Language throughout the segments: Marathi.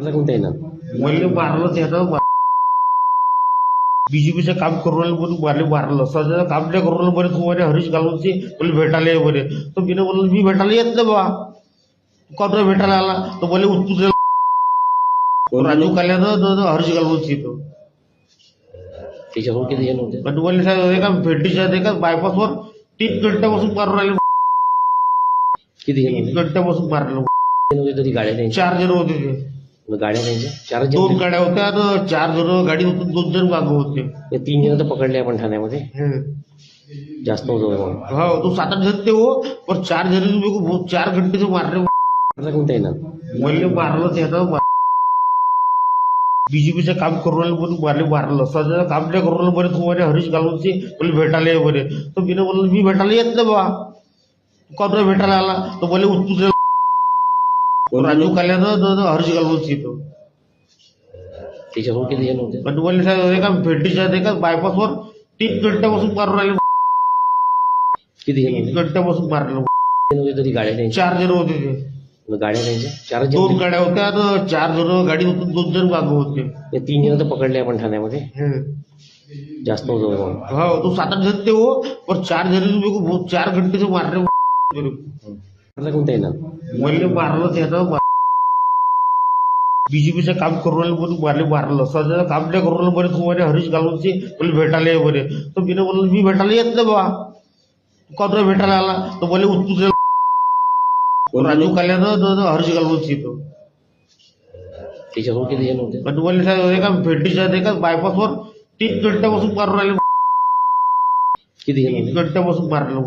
आता कोणता येणार? मला मारलं त्यानं बीजेपीचं काम करून म्हणून मला मारलं सध्या काम नाही करून बरे तू म्हणे हरीश गालवची मला भेटायला ये बरे तर मी म्हणलं मी भेटायला येत नाही बा. कोण नाही भेटायला आला तर मला उत्तर राजू काल्यानं हरीश गालवची तो त्याच्यासोबत किती जण होते पण मला सांग एका भेटीच्या एका बायपासवर तीन घंट्यापासून मारून राहिले. किती तीन घंट्यापासून मारलं. तरी गाड्या चार जण होते ते. मग गाड्या त्यांच्या जण दोन होते. गाड्या होत्या आणि चार जण गाडी होती दोन जण मागं होते. तीन जण तर पकडले आपण ठाण्यामध्ये. हम्म. जास्त होतो हो तो सात आठ जण ते हो पण चार जण मेरे को बहुत चार घंटे से मार रहे आता कोणता येणार मला मारलं त्यानं बीजेपीचं काम करून राहिलं म्हणून मला मारलं. सध्या काम नाही करून राहिलं बरे तू म्हणे हरीश गालवची मला भेटायला ये बरे. तर मी म्हणलं मी भेटायला येत नाही बा. कोण नाही भेटायला आला तर मला उत्तर राजू काल्यानं हरीश गालवची तो त्याच्यासोबत किती जण होते पण मला सांग एका भेटीच्या एका बायपासवर तीन घंट्यापासून मारून राहिले किती जण होते घंट्यापासून मारलं जण होते तरी गाड्या त्यांच्या चार जण होते ते गाड्या त्यांच्या जण दोन होते. गाड्या होत्या चार जण गाडी होती दोन जण मागं होते या तीन जण तर पकडले आपण ठाण्यामध्ये. जास्त होतो हो तो सात आठ जण ते हो पण चार जण बहुत चार घंटे से मार रहे आता कोणता येणार? मला मारलं त्यानं बीजेपीचं काम करून राहिलं म्हणून मला मारलं सध्या काम नाही करून बरे तू म्हणे हरीश गालवची मला भेटायला ये बरे तर मी म्हणलं मी भेटायला येत नाही बा कोण नाही भेटायला आला तर मला उत्तर राजू काल्यानं हरीश गालवची तो त्याच्यासोबत किती जण होते? पण मला सांग एका भेटीच्या एका बायपासवर तीन घंट्यापासून मारून राहिले. किती जण तीन होते घंट्यापासून मारलं.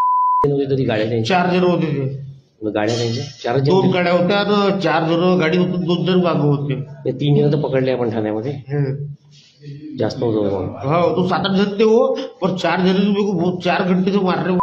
होते तरी गाड्या चार जण होते ते. मग गाड्या त्यांच्या जण दोन होते. गाड्या होत्या चार जण गाडी होती दोन जण मागं होते या तीन जण तर पकडले आपण ठाण्यामध्ये हम्म. जास्त होतो हो तो सात आठ जण ते हो पण चार जण चार घंटे से मार रहे